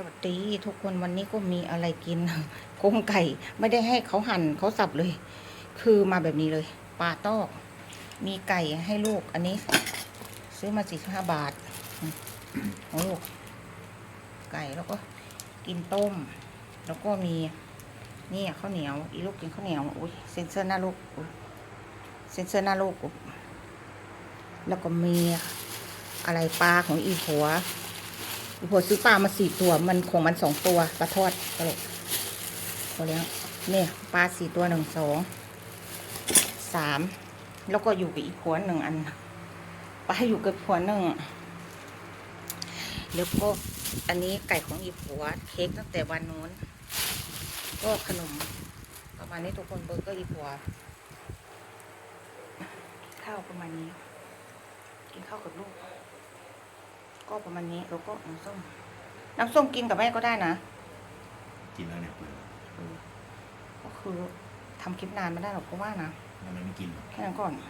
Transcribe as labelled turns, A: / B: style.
A: สวัสดีทุกคนวันนี้ก็มีอะไรกินโครงไก่ ไม่ได้ให้เขาหั่นเขาสับเลย คือมาแบบนี้เลยปลาตอก มีไก่ให้ลูก อันนี้ ซื้อมาสี่ห้าบาทของลูก ไก่แล้วก็กินต้ม แล้วก็มีนี่ข้าวเหนียว อีลูกกินข้าวเหนียวอุ้ยเซนเซอร์หน้าลูกเซนเซอร์หน้าลูกแล้วก็มีอะไรปลาของอีผัว อีผัวซื้อปลามาสี่ตัว มันของมันสองตัวปลาทอดตลกเขาเลี้ยงเนี่ยปลาสี่ตัวหนึ่งสองสามแล้วก็อยู่กับอีกผัวหนึ่งอันปลาอยู่กับผัวหนึ่งแล้วก็อันนี้ไก่ของอีผัวเค้กตั้งแต่วันนู้น ก็ขนมประมาณนี้ทุกคนเบอร์เกอร์อีผัวข้าวประมาณนี้ กินข้าวกับลูก ก็ประมาณนี้แล้วก็น้ำส้ม น้ำส้มกินกับแม่ก็ได้นะ
B: กินแล้วเนี่ยเปลือก
A: ก็คือทำคลิปนานไม่ได้หรอกเพราะว่านะ
B: ทำไมไม่กินหรอ
A: แค่นั้นก่อน